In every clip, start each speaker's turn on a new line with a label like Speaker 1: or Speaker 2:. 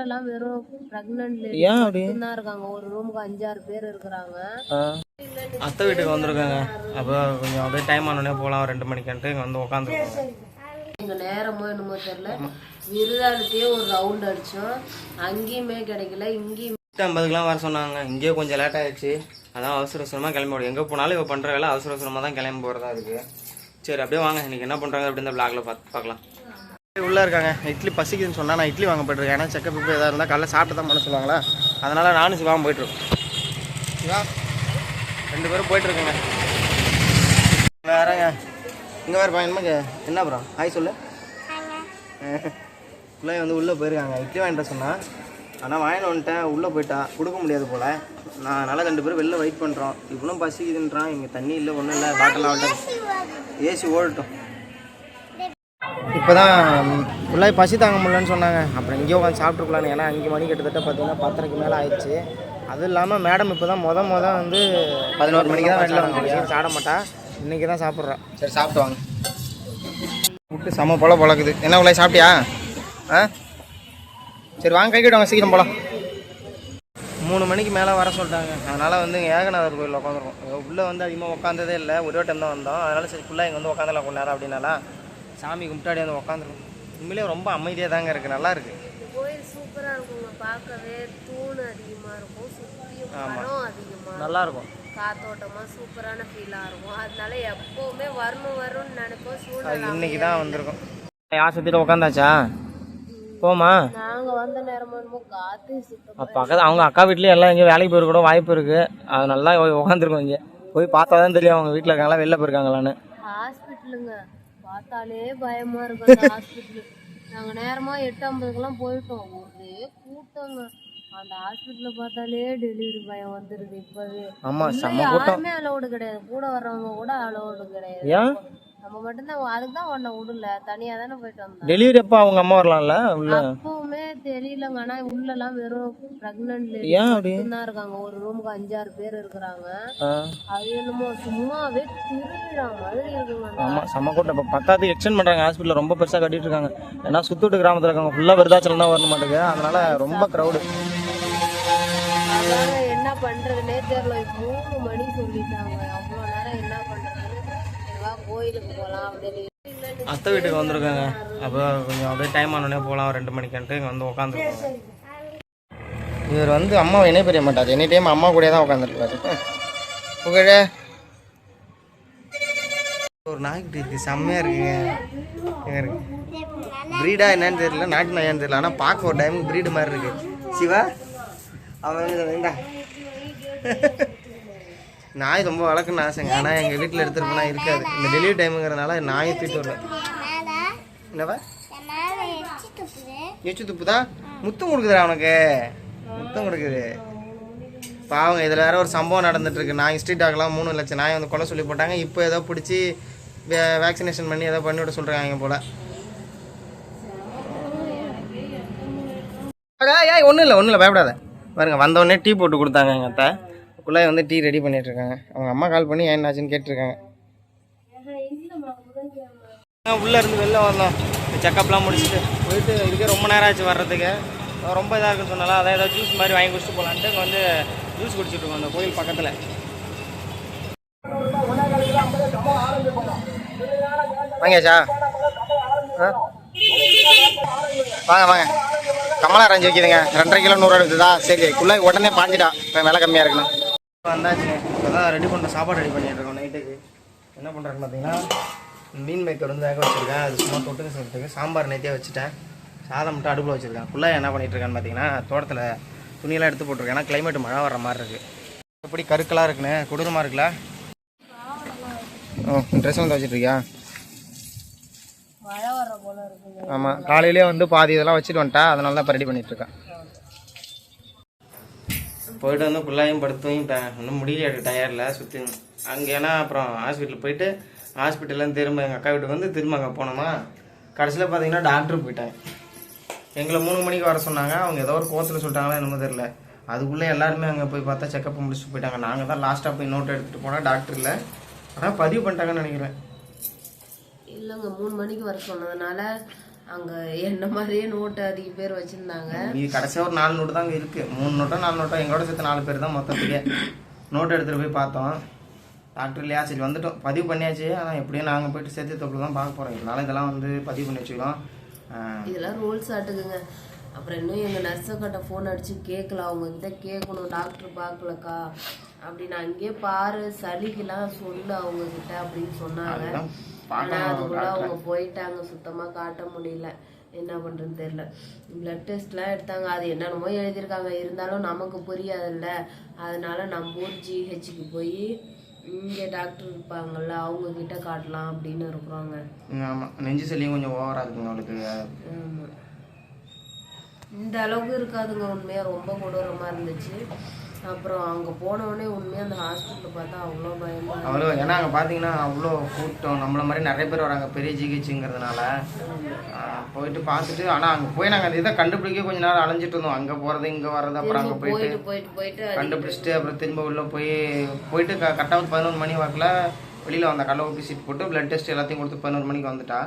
Speaker 1: உள்ளலாம் வெறும் பிரெக்னன்ட்
Speaker 2: ஏன் அப்படி?
Speaker 1: தான் இருக்காங்க. ஒரு ரூமுக்கு அஞ்சாறு பேர் இருக்கிறாங்க.
Speaker 2: அத்தை வீட்டுக்கு வந்திருக்காங்க. அப்போ கொஞ்சம் அப்படியே டைம் ஆனோடனே போகலாம் ரெண்டு மணிக்கன்ட்டு இங்கே வந்து உட்காந்துருக்கோம்
Speaker 1: எங்க நேரமோ என்னமோ தெரியல. விருதாலத்தையே ஒரு ரவுண்ட் அடிச்சோம். அங்கேயுமே கிடைக்கல இங்கேயும்
Speaker 2: ஐம்பதுக்கெலாம் வர சொன்னாங்க. இங்கேயே கொஞ்சம் லேட் ஆயிடுச்சு. அதான் அவசர அவசரமாக கிளம்பி ஓடும் எங்கே போனாலும் இவ பண்ணுற வேலை அவசர அவசரமாக தான் கிளம்பி போகிறதா இருக்குது சரி அப்படியே வாங்க. இன்னைக்கு என்ன பண்ணுறாங்க அப்படி இந்த பிளாக்ல பார்த்து பார்க்கலாம். உள்ளே இருக்காங்க. இட்லி பசிக்குதுன்னு சொன்னால் நான் இட்லி வாங்க போயிட்டுருக்கேன் ஏன்னா செக்கப் இப்போ எதாவது இருந்தால் காலைல சாப்பிட்டு தான் பண்ண சொல்லுவாங்களா? அதனால் நானும் சிவாவும் போயிட்டுருக்கோம் சிவா ரெண்டு பேரும் போயிட்டுருக்கோங்க வேறங்க இங்கே வேறு பையன் என்ன ப்ரோ ஹாய் சொல்லு. பிள்ளைய வந்து உள்ளே போயிருக்காங்க. இட்லி வாங்கிட்டு சொன்னா. ஆனால் வாங்கிட்டு வந்துட்டேன். உள்ளே போயிட்டா. கொடுக்க முடியாது போல். நான் அதனால் ரெண்டு பேரும் வெளில வெயிட் பண்ணுறோம் இவ்வளோ பசிக்குதுன்றான். இங்கே தண்ணி இல்லை ஒன்றும் இல்லை. பாட்டில் ஆகட்டும் ஏசி ஓடட்டும். இப்போ தான் உள்ளே பசி தாங்க முடியலன்னு சொன்னாங்க. அப்புறம் இங்கே உட்காந்து சாப்பிட்ருக்கலான்னு ஏன்னா அஞ்சு மணி கிட்டத்தட்ட பார்த்தீங்கன்னா பத்தரைக்கு மேலே ஆயிடுச்சு. அதுவும் இல்லாமல் மேடம் இப்போ தான் மொதல் மொதல் வந்து பதினோரு மணிக்கு தான் வெளில வந்து சாப்பிட மாட்டா. இன்றைக்கி தான் சாப்பிட்றா. சரி சாப்பிட்டு வாங்க. விட்டு செம போல பழக்குது என்ன உள்ள சாப்பிட்டியா? ஆ? சரி வாங்க கை கட்டுவாங்க சீக்கிரம் போகலாம் மூணு மணிக்கு மேலே வர சொல்லிட்டாங்க. அதனால் வந்து ஏகநாதர் கோயிலில் உட்காந்துருக்கோம் உள்ளே வந்து அதிகமாக உட்காந்ததே இல்லை. ஒரே டைம் தான் வந்தோம். அதனால் சரி ஃபுல்லாக இங்கே வந்து உட்காந்துலாம் கொஞ்ச நேரம் அப்படின்னாலாம். சாமி கும்பிட்டாடி வந்து உட்காந்துருக்கோம் உண்மையிலேயே ரொம்ப அமைதியாக தாங்க இருக்குது நல்லா இருக்குது
Speaker 1: கோயில் சூப்பரா இருக்குங்க பார்க்கவே தூண் அதிகமா இருக்கும். சுத்தியும் மரம் அதிகமா
Speaker 2: நல்லா இருக்கும்.
Speaker 1: காத்தோட்டமா சூப்பரான ஃபீலா இருக்கும். அதனால எப்பவுமே வரணும் வரும்னு நினைப்போம். சூழ்நிலை
Speaker 2: இன்னைக்கு தான் வந்திருக்கோம். யார் சுற்றிட்டு உட்காந்தாச்சா போமா
Speaker 1: நாங்க வந்த காத்து சுத்தம்
Speaker 2: பக்கத்து அவங்க அக்கா வீட்லேயும் எல்லாம் எங்கேயும் வேலைக்கு போயிருக்க கூட வாய்ப்பு இருக்குது அது நல்லா உட்காந்துருக்கோம் இங்கே. போய் பார்த்தா தான் தெரியும் அவங்க வீட்டில் இருக்காங்களா வெளில போயிருக்காங்களான்னு.
Speaker 1: ஹாஸ்பிட்டலுங்க. பார்த்தாலே பயமா இருக்கும் அந்த ஹாஸ்பிட்டல் நாங்க நேரமா எட்டு ஐம்பதுக்கெல்லாம் போயிட்டோம். ஒரே கூட்டங்க. அந்த ஹாஸ்பிட்டல்ல பார்த்தாலே டெலிவரி பயம் வந்துருது இப்பவே. யாருமே அலோடு கிடையாது. கூட வர்றவங்க கூட அலோடு கிடையாது. நம்ம மட்டும்தான் அதுக்கு தான் உன்னை விடல. தனியா தானே போயிட்டு வந்தோம்
Speaker 2: டெலிவரி அப்போ அவங்க அம்மா வரலாம்ல உள்ள?
Speaker 1: அப்பவுமே தெரியலங்க. ஆனா உள்ளலாம் வெறும் பிரெக்னன்ட்
Speaker 2: ஏன் அப்படி?
Speaker 1: தான் இருக்காங்க. ஒரு ரூமுக்கு அஞ்சாறு பேர் இருக்கிறாங்க. அது என்னமோ சும்மாவே திருவிழா மாதிரி இருக்குங்க.
Speaker 2: ஆமாம் செம்ம கூட்டம். இப்போ பத்தாவது எக்ஸ்டெண்ட் பண்ணுறாங்க ஹாஸ்பிட்டலில் ரொம்ப பெருசாக கட்டிட்டு இருக்காங்க. ஏன்னா சுத்தூட்டு கிராமத்தில் இருக்காங்க ஃபுல்லாக விருதாச்சலம் தான் வரணும் மாட்டேங்குது அதனால ரொம்ப க்ரௌடு
Speaker 1: என்ன பண்றதுனே தெரியல. மூணு மணி சொல்லிட்டாங்க. கோயிலுக்கு போகலாம் அப்படின்னு
Speaker 2: அத்தை வீட்டுக்கு வந்திருக்காங்க. அப்போ கொஞ்சம் அப்படியே டைம் ஆனோடனே போகலாம் ரெண்டு மணிக்கன்ட்டு இங்கே வந்து உட்காந்துருக்கோம் இவர் வந்து அம்மாவை இணை பெரிய மாட்டார். எனி டைம் அம்மா கூட தான் உட்காந்துருக்காரு புகழ. ஒரு நாய்க்குட்டி இருக்கு செம்மையாக இருக்குங்க. எங்க இருக்கு? ப்ரீடா என்னன்னு தெரியல நாட்டு நாயான்னு தெரியல. ஆனால் பார்க்க ஒரு டைமுக்கு ப்ரீடு மாதிரி இருக்கு. சிவா அவன் வேண்டாம் நாய் ரொம்ப வளர்க்கணும்னு ஆசைங்க. ஆனால் எங்கள் வீட்டில் எடுத்துகிட்டு போனால் இருக்காது. இந்த டெலிவரி டைமுங்கிறதுனால நாயை தூக்கிட்டு வரல என்னவா? எச்சு துப்புதா. முத்தம் கொடுக்குதுடா அவனுக்கு முத்தம் கொடுக்குது. பாவங்க இதில் வேற ஒரு சம்பவம் நடந்துட்டு இருக்கு நாய் ஸ்ட்ரீட் டாக்லாம் மூணு லட்சம் நாய் வந்து கொலை சொல்லி போட்டாங்க. இப்போ ஏதோ பிடிச்சி வேக்சினேஷன் பண்ணி ஏதோ பண்ணி விட சொல்கிறாங்க போல. ஏய் ஒன்றும் இல்லை ஒன்றும் இல்லை பயப்படாத. பாருங்க வந்தவொடனே டீ போட்டு கொடுத்தாங்க எங்கள் அத்தை. குள்ளாய் வந்து டீ ரெடி பண்ணிட்டு இருக்காங்க அவங்க அம்மா கால் பண்ணி ஏன் என்னாச்சுன்னு கேட்டிருக்காங்க. உள்ளே இருந்து வெளில வந்தோம் செக்கப்லாம் முடிச்சுட்டு போயிட்டு இதுக்கே ரொம்ப நேரம் ஆச்சு வர்றதுக்கு. ரொம்ப இதாக இருக்குன்னு சொன்னால அதான் ஏதாவது ஜூஸ் மாதிரி வாங்கி குடிச்சிட்டு போகலான்ட்டு இங்கே வந்து ஜூஸ் குடிச்சிட்டு இருக்கோம். அந்த கோயில் பக்கத்தில். வாங்கியாச்சா வாங்க வாங்க. கமலா ரஞ்சி வைக்கிதுங்க ரெண்டரை கிலோ நூறு எடுத்துதா? சரி குள்ளே உடனே பாஞ்சிட்டா இப்போ விலை கம்மியாக இருக்குன்னு வந்தாச்சு. இப்போ தான் ரெடி பண்ணுற சாப்பாடு ரெடி பண்ணிட்டு இருக்கோம் நைட்டுக்கு. என்ன பண்ணுறேன்னு பார்த்தீங்கன்னா மீன் மேக்கர் வந்து வேக வச்சுருக்கேன் அது சும்மா தொட்டுக்க சொல்லிட்டு சாம்பார் நேத்தியே வச்சுட்டேன். சாதம் மட்டும் அடுப்பில் வச்சுருக்கேன். குள்ளே என்ன பண்ணிட்டு இருக்கான்னு பார்த்தீங்கன்னா தோட்டத்தில் துணியெல்லாம் எடுத்து போட்டிருக்கேன். ஏன்னா கிளைமேட் மழை வர்ற மாதிரி இருக்குது எப்படி கருக்கலாக இருக்குண்ணே கொடூரமாக இருக்குல்ல? ஓ ட்ரெஸ் வந்து வச்சுட்ருக்கியா ஆமாம் காலையிலே வந்து பாதி இதெல்லாம் வச்சுட்டு வந்துட்டா. அதனால தான் இப்போ ரெடி பண்ணிகிட்ருக்கேன் போயிட்டு வந்து ஃபுல்லாயும் படுத்தும் ஒன்றும் முடியல எனக்கு டயரில் சுற்றி அங்கே ஏன்னா அப்புறம் ஹாஸ்பிட்டல் போயிட்டு ஹாஸ்பிட்டல்லேருந்து திரும்ப எங்கள் அக்கா வீட்டுக்கு வந்து திரும்ப அங்கே போனோமா? கடைசியில் பார்த்தீங்கன்னா டாக்டர் போயிட்டேன் எங்களை மூணு மணிக்கு வர சொன்னாங்க. அவங்க ஏதோ ஒரு கோத்தில் சொல்லிட்டாங்களா என்னமோ தெரில அதுக்குள்ளே எல்லாருமே அங்கே போய் பார்த்தா செக்கப் முடிச்சுட்டு போயிட்டாங்க. நாங்கள் தான் லாஸ்ட்டாக போய் நோட் எடுத்துகிட்டு போனால் டாக்டர் இல்லை ஆனால் பதிவு பண்ணிட்டாங்கன்னு நினைக்கிறேன்.
Speaker 1: இல்லைங்க மூணு மணிக்கு வர சொன்னதுனால அங்க என்ன மாதிரியே நோட்டு அதிக பேர் வச்சிருந்தாங்க.
Speaker 2: நீ கடைசியாக ஒரு நாலு நோட்டு தான் இருக்குது மூணு நோட்டோ நாலு நோட்டோ எங்களோட சேர்த்து நாலு பேர் தான் மொத்தத்துக்கே. நோட்டு எடுத்துகிட்டு போய் பார்த்தோம். டாக்டர் இல்லையா? சரி வந்துட்டோம். பதிவு பண்ணியாச்சு. ஆனால் எப்படியும் நாங்கள் போயிட்டு சேர்த்து தொப்பில் தான் பார்க்க போகிறோம் இதனால இதெல்லாம் வந்து பதிவு பண்ணி வச்சுக்கிறோம்.
Speaker 1: இதெல்லாம் ரூல்ஸ் ஆட்டுக்குங்க. அப்புறம் இன்னும் எங்கள் நர்ஸக்கிட்ட ஃபோன் அடித்து கேட்கல அவங்க கிட்ட கேட்கணும் டாக்டர் பார்க்கலக்கா. அப்படின்னு அங்கேயே பாரு சளிக்கெல்லாம் சொல்லு அவங்க கிட்ட அப்படின்னு சொன்னாங்க. ஆனா அதுக்குள்ள அவங்க போயிட்டாங்க சுத்தமா காட்ட முடியல. என்ன பண்றதுன்னு தெரியல. பிளட் டெஸ்ட்லாம் எடுத்தாங்க. அது என்னென்னமோ எழுதியிருக்காங்க. இருந்தாலும் நமக்கு புரியாதுல்ல. அதனால நம்ம ஊர் ஜிஹெச்சுக்கு போய் இங்கே டாக்டர் இருப்பாங்கல்ல அவங்க கிட்ட காட்டலாம் அப்படின்னு இருக்கிறோங்க.
Speaker 2: ஆமாம் நெஞ்சு சளியும் கொஞ்சம் ஓவராக இருக்குங்க அவளுக்கு.
Speaker 1: இந்த அளவுக்கு இருக்காதுங்க. உண்மையா ரொம்ப கொடூரமா இருந்துச்சு. அப்புறம் அங்க போன உடனே உண்மையா அந்த ஹாஸ்பிட்டல் பார்த்தா அவ்வளோ பயமா
Speaker 2: அவ்வளோ ஏன்னா அங்கே பார்த்தீங்கன்னா அவ்வளோ கூட்டம். நம்மள மாதிரி நிறைய பேர் வராங்க பெரிய ஜிஹெச்சுங்கிறதுனால போயிட்டு பார்த்துட்டு ஆனால் அங்கே போய் நாங்கள் அந்த இதை கண்டுபிடிக்க கொஞ்ச நேரம் அலைஞ்சிட்டு இருந்தோம். அங்கே போகிறது இங்கே வர்றது அப்புறம் அங்கே போயிட்டு
Speaker 1: போயிட்டு போயிட்டு
Speaker 2: கண்டுபிடிச்சிட்டு அப்புறம் திரும்ப உள்ள போய் போயிட்டு க கரெக்டாக பதினொரு மணி வாக்கில் வெளியில் வந்த கடலை ஊற்றி சீட் போட்டு பிளட் டெஸ்ட் எல்லாத்தையும் கொடுத்து பதினோரு மணிக்கு வந்துட்டா.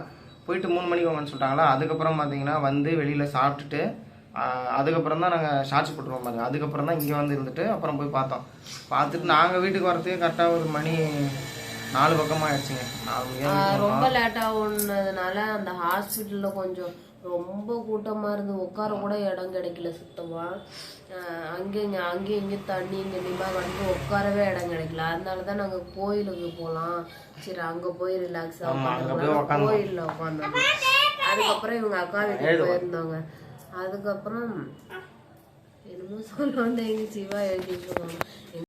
Speaker 2: போயிட்டு மூணு மணிக்கு வாங்கன்னு சொல்லிட்டாங்களா. அதுக்கப்புறம் பார்த்தீங்கன்னா வந்து வெளியில் சாப்பிட்டுட்டு அதுக்கப்புறம் தான் நாங்கள் ஷார்ட்ஸ் போட்டுருவோம் பாருங்க. அதுக்கப்புறம் தான் இங்கே வந்து இருந்துட்டு அப்புறம் போய் பார்த்தோம். பார்த்துட்டு நாங்கள் வீட்டுக்கு வரதுக்கு கரெக்டாக ஒரு மணி நாலு பக்கமாக ஆயிடுச்சுங்க. நாலு
Speaker 1: ரொம்ப லேட் ஆகுனதுனால அந்த ஹாஸ்பிட்டல்ல கொஞ்சம் ரொம்ப கூட்டமா இருந்து உட்கார கூட இடம் கிடைக்கல சுத்தமா. ஆஹ் அங்க இங்க அங்கேயும் இங்கேயும் தண்ணி இங்க நிமா வந்து உட்காரவே இடம் கிடைக்கல. அதனால தான் நாங்க கோயிலுக்கு போலாம். சரி அங்க போய் ரிலாக்ஸ் ஆகும் கோயில்ல உட்காந்தோம் அதுக்கப்புறம் இவங்க அக்கா வீட்டுக்கு போயிருந்தாங்க. அதுக்கப்புறம் என்னமோ சொல்ல வந்தேன் எங்க சிவா எழுதிட்டு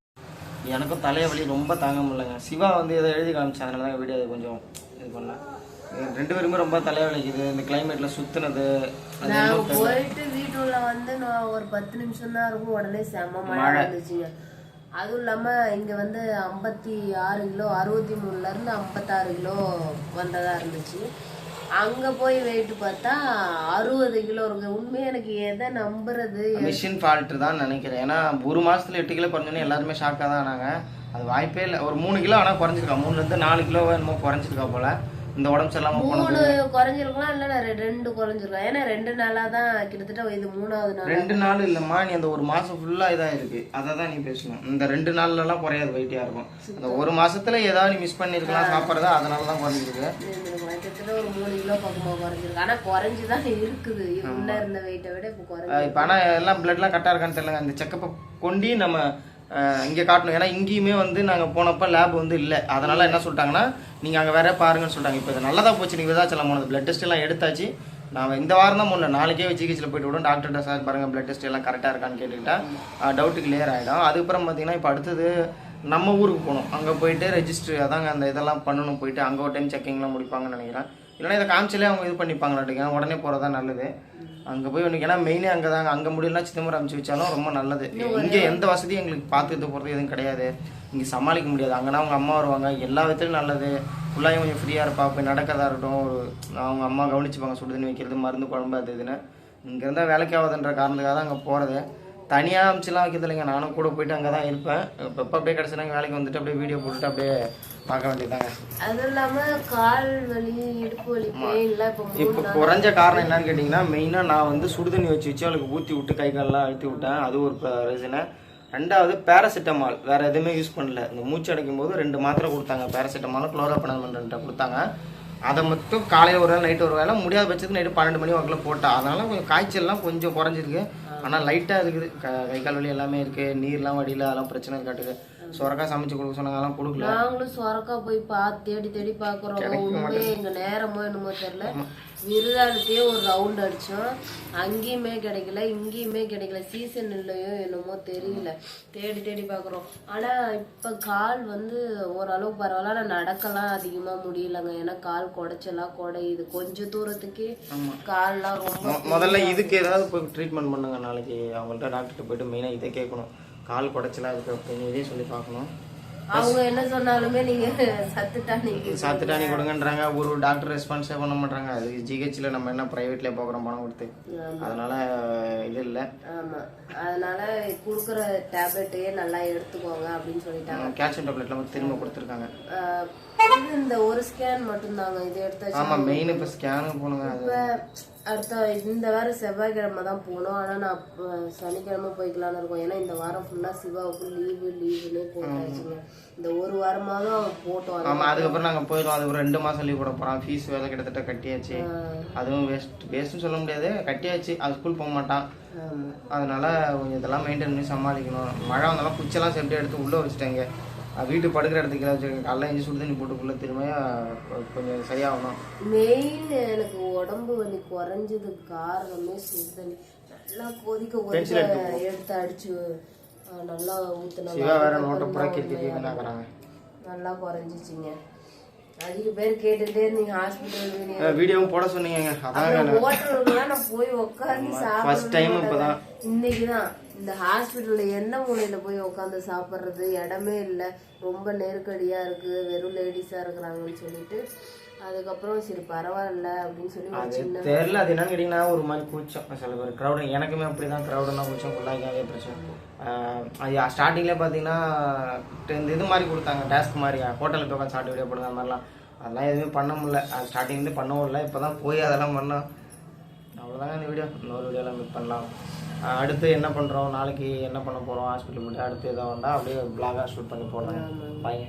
Speaker 2: எனக்கும் தலைவலி ரொம்ப தாங்க முடியலங்க. சிவா வந்து ஏதோ எழுதி காமிச்சேன் அதனால தான் வீடியோ கொஞ்சம் இது பண்ணேன். எங்க ரெண்டு பேருமே ரொம்ப தலைவலிக்குது இந்த கிளைமேட்ல சுத்துனது
Speaker 1: நாங்க போயிட்டு வீட்டுல வந்து நான் ஒரு பத்து நிமிஷம் தான் இருக்கும் உடனே செம்ம மழை. வந்துச்சுங்க. அதுவும் இல்லாம இங்க வந்து ஐம்பத்தி ஆறு கிலோ அறுபத்தி மூணுல இருந்து ஐம்பத்தாறு கிலோ வந்ததா இருந்துச்சு. அங்க போய் வெயிட் பார்த்தா அறுபது கிலோ இருக்கு. உண்மையா எனக்கு எதை நம்புறது?
Speaker 2: மிஷின் ஃபால்ட்டு தான் நினைக்கிறேன். ஏன்னா ஒரு மாசத்துல எட்டு கிலோ குறைஞ்சோன்னே எல்லாருமே ஷாக்காக தான் ஆனாங்க. அது வாய்ப்பே இல்லை. ஒரு மூணு கிலோ ஆனால் குறைஞ்சிருக்கா? மூணுலேருந்து நாலு கிலோ என்னமோ குறைஞ்சிருக்கா போல. இந்த உடம்பு சரியில்லாமல் போனது.
Speaker 1: மூணு குறைஞ்சிருக்கலாம் இல்ல ரெண்டு குறைஞ்சிருக்கலாம். ஏன்னா ரெண்டு நாளா தான் கிட்டத்தட்ட இது மூணாவது நாள்.
Speaker 2: ரெண்டு நாள் இல்லைம்மா. நீ அந்த ஒரு மாசம் ஃபுல்லா இதா இருக்கு அதை தான் நீ பேசணும். இந்த ரெண்டு நாள்லலாம் குறையாது வெயிட்டியா இருக்கும். அந்த ஒரு மாசத்துல ஏதாவது நீ மிஸ் பண்ணிருக்கலாம் சாப்பிட்றதா அதனால தான் குறைஞ்சிருக்கு.
Speaker 1: கிட்டத்தட்ட ஒரு மூணு கிலோ பக்கமா குறைஞ்சிருக்கு. ஆனா குறைஞ்சுதான் இருக்குது. உள்ள இருந்த வெயிட்டை விட இப்போ குறைஞ்சு
Speaker 2: இப்போ ஆனால் எல்லாம் பிளட்லாம் கரெக்டாக இருக்கான்னு தெரியல அந்த செக்கப்பை கொண்டு நம்ம இங்கே காட்டணும். ஏன்னா இங்கேயுமே வந்து நாங்கள் போனப்போ லேப் வந்து இல்லை. அதனால என்ன சொல்லிட்டாங்கன்னா நீங்கள் அங்கே வேற பாருங்கன்னு சொல்லிட்டாங்க. இப்போ இது நல்லதா போச்சு. நீங்கள் விதாச்சலம் போனது. பிளட் டெஸ்ட் எல்லாம் எடுத்தாச்சு. நான் இந்த வாரம் தான் முன்ன நாளைக்கே ஜிஹெச்சில் போயிட்டு விடும் டாக்டர்கிட்ட சார் பாருங்கள் பிளட் டெஸ்ட் எல்லாம் கரெக்டாக இருக்கான்னு கேட்டுக்கிட்டா டவுட்டு கிளியர் ஆகிடும் அதுக்கப்புறம் பார்த்தீங்கன்னா இப்போ அடுத்தது நம்ம ஊருக்கு போகணும். அங்கே போயிட்டு ரெஜிஸ்ட்ரு அதாங்க அந்த இதெல்லாம் பண்ணணும். போயிட்டு அங்கே ஒரு டைம் செக்கிங்லாம் முடிப்பாங்கன்னு நினைக்கிறேன். இல்லைன்னா இதை காமிச்சிலே அவங்க இது பண்ணிப்பாங்களாட்டுங்க உடனே போகிறதா நல்லது. அங்கே போய் ஒன்று ஏன்னா மெயினே அங்கே தாங்க. அங்கே முடியலனா சிதம்பரம் அமுச்சு வச்சாலும் ரொம்ப நல்லது. இங்கே எந்த வசதியும் எங்களுக்கு பார்த்துட்டு போகிறது எதுவும் கிடையாது. இங்கே சமாளிக்க முடியாது. அங்கேனா அவங்க அம்மா வருவாங்க. எல்லா விதத்துலையும் நல்லது. ஃபுல்லாக கொஞ்சம் ஃப்ரீயாக இருப்பா. போய் நடக்கிறதா இருக்கட்டும். ஒரு அவங்க அம்மா கவனிச்சுப்பாங்க. சுடு தண்ணி வைக்கிறது மருந்து குழம்பு அது இதுன்னு. இங்கே இருந்தால் வேலைக்கு ஆகாதுன்ற காரணத்துக்காக தான் அங்கே போகிறது தனியாக அமிச்சுலாம் வைக்கிறது இல்லைங்க நானும் கூட போயிட்டு அங்கே தான் இருப்பேன். இப்போ எப்போ அப்படியே கிடச்சினா வேலைக்கு வந்துட்டு அப்படியே வீடியோ போட்டுட்டு அப்படியே பார்க்க வேண்டியதாங்க
Speaker 1: அதுவும் இல்லாம கால் வலி இடுப்பு வலி இப்போ
Speaker 2: இப்போ குறைஞ்ச காரணம் என்னன்னு கேட்டிங்கன்னா மெயினாக நான் வந்து சுடுதண்ணி வச்சு வச்சு அவளுக்கு ஊற்றி விட்டு கை காலெல்லாம் அழுத்தி விட்டேன். அது ஒரு ரீசனு ரெண்டாவது பேராசிட்டமால் வேற எதுவுமே யூஸ் பண்ணல. இந்த மூச்சு அடைக்கும் போது ரெண்டு மாத்திரை கொடுத்தாங்க. பேராசிட்டமாலும் குளோரோபனமன்ட்ட கொடுத்தாங்க. அதை மட்டும் காலையில் ஒரு வேளை நைட்டு ஒரு வேளை முடியாத பட்சத்துக்கு நைட்டு பன்னெண்டு மணி வாக்கில் போட்டேன் அதனால கொஞ்சம் காய்ச்சல்லாம் கொஞ்சம் குறைஞ்சிருக்கு. ஆனால் லைட்டாக இருக்குது. க கை கால் வலி எல்லாமே இருக்குது நீர்லாம் வடியில் அதெல்லாம் பிரச்சனை காட்டுது சுரக்கா சமைச்சு கொடுக்க சொன்னாங்க அதெல்லாம் கொடுக்கல.
Speaker 1: நாங்களும் சொரக்கா போய் பார்த்து தேடி தேடி பாக்குறோம். உண்மையே எங்க நேரமோ என்னமோ தெரியல. விருதாளுக்கே ஒரு ரவுண்ட் அடிச்சோம். அங்கேயுமே கிடைக்கல இங்கேயுமே கிடைக்கல. சீசன் இல்லையோ என்னமோ தெரியல. தேடி தேடி பாக்குறோம். ஆனா இப்ப கால் வந்து ஓரளவுக்கு பரவாயில்ல. ஆனா நடக்கலாம் அதிகமா முடியலங்க. ஏன்னா கால் குடைச்சலாம் குடையுது. கொஞ்ச தூரத்துக்கே கால்லாம் ரொம்ப
Speaker 2: முதல்ல இதுக்கு ஏதாவது போய் ட்ரீட்மெண்ட் பண்ணுங்க நாளைக்கு. அவங்கள்ட்ட டாக்டர்கிட்ட போயிட்டு மெயினாக இதை கேட்கணும். கால் குடைச்சலா இருக்கு அப்படின்னு இதையும் சொல்லி பார்க்கணும்.
Speaker 1: அவங்க என்ன சொன்னாலுமே நீங்க சத்துட்டா நீங்க
Speaker 2: சாத்து டானி கொடுங்கன்றாங்க. ஒரு டாக்டர் ரெஸ்பான்ஸே பண்ண மாட்டாங்க. அது ஜிஹெச்சில் நம்ம என்ன ப்ரைவேட்ல போகிறோம் பணம் கொடுத்து. அதனால இது இல்லை.
Speaker 1: ஆமா. அதனால குடுக்குற டேப்லெட்டையே நல்லா எடுத்துக்கோங்க அப்படின்னு சொல்லிட்டாங்க.
Speaker 2: கால்சியம் டேப்லெட்ல வந்து திரும்ப கொடுத்துருக்காங்க.
Speaker 1: இந்த ஒரு ஸ்கேன் மட்டும்தாங்க. இது எடுத்தாச்சு
Speaker 2: ஆமாம் மெயின் இப்போ ஸ்கேனுக்கு போகணுங்க. அது
Speaker 1: அடுத்த இந்த வாரம் செவ்வாய்க்கிழமை தான் போகணும். ஆனா நான் சனிக்கிழமை போய்க்கலாம்னு இருக்கோம். ஏன்னா இந்த வாரம் ஃபுல்லா சிவாவுக்கு லீவு லீவுன்னே போட்டாச்சுங்க. இந்த ஒரு வாரமாவது அவன் போட்டோம்.
Speaker 2: ஆமாம் அதுக்கப்புறம் நாங்கள் போயிடுவோம். அது ஒரு ரெண்டு மாதம் லீவ் போட போகிறோம் ஃபீஸ் வேலை கிட்டத்தட்ட கட்டியாச்சு. அதுவும் வேஸ்ட் வேஸ்ட்னு சொல்ல முடியாது. கட்டியாச்சு. அது ஸ்கூல் போக மாட்டான். அதனால கொஞ்சம் இதெல்லாம் மெயின்டைன் பண்ணி சமாளிக்கணும். மழை வந்தாலும் குச்செல்லாம் சேஃப்டியாக எடுத்து உள்ளே வச்சுட்டேங்க. வீட்டு படுக்கிற இடத்துக்கு வச்சுருக்கேன் காலைல எஞ்சி சுடு தண்ணி போட்டுக்குள்ளே திரும்பியா கொஞ்சம் சரியாகணும்.
Speaker 1: மெயின் எனக்கு உடம்பு வலி குறைஞ்சதுக்கு காரணமே சுடுதண்ணி நல்லா கொதிக்க எடுத்து அடிச்சு நல்லா
Speaker 2: வீணாக்குறாங்க
Speaker 1: நல்லா குறைஞ்சிச்சிங்க. அதிக பேர் கேட்டுட்டே இருந்தீங்க ஹாஸ்பிட்டல்
Speaker 2: வீடியோவும் போட சொன்னீங்க. அதான்
Speaker 1: ஹோட்டலுக்குலாம் நான் போய் உட்காந்து
Speaker 2: ஃபர்ஸ்ட் டைம் இப்போ தான்
Speaker 1: இன்னைக்கு தான். இந்த ஹாஸ்பிட்டல்ல எந்த மூலையில போய் உட்காந்து சாப்பிட்றது? இடமே இல்லை. ரொம்ப நெருக்கடியா இருக்கு. வெறும் லேடிஸா இருக்கிறாங்கன்னு சொல்லிட்டு அதுக்கப்புறம் சரி பரவாயில்ல அப்படின்னு சொல்லி
Speaker 2: அது தெரியல அது என்னன்னு கேட்டிங்கன்னா ஒரு மாதிரி கூச்சம். சில பேர் க்ரௌடு எனக்குமே அப்படி தான் க்ரௌடுனா கூச்சம் ஃபுல்லாக அதே பிரச்சனை. அது ஸ்டார்டிங்கில் பார்த்தீங்கன்னா இந்த இது மாதிரி கொடுத்தாங்க டாஸ்க் மாதிரி. ஹோட்டலில் போய் உட்காந்து சாப்பிட்டு வீடியோ அந்த மாதிரிலாம். அதெல்லாம் எதுவுமே பண்ண முடியல. அது ஸ்டார்டிங்லேருந்து பண்ணவும் இல்லை. இப்போ தான் போய் அதெல்லாம் பண்ணோம் அவ்வளோதாங்க இந்த வீடியோ இன்னொரு வீடியோவில் மீட் பண்ணலாம். அடுத்து என்ன பண்ணுறோம் நாளைக்கு என்ன பண்ண போகிறோம் ஹாஸ்பிட்டல் போய்ட்டு அடுத்து எதாவது வந்தால் அப்படியே பிளாகாக ஷூட் பண்ணி போடலாம் பாய்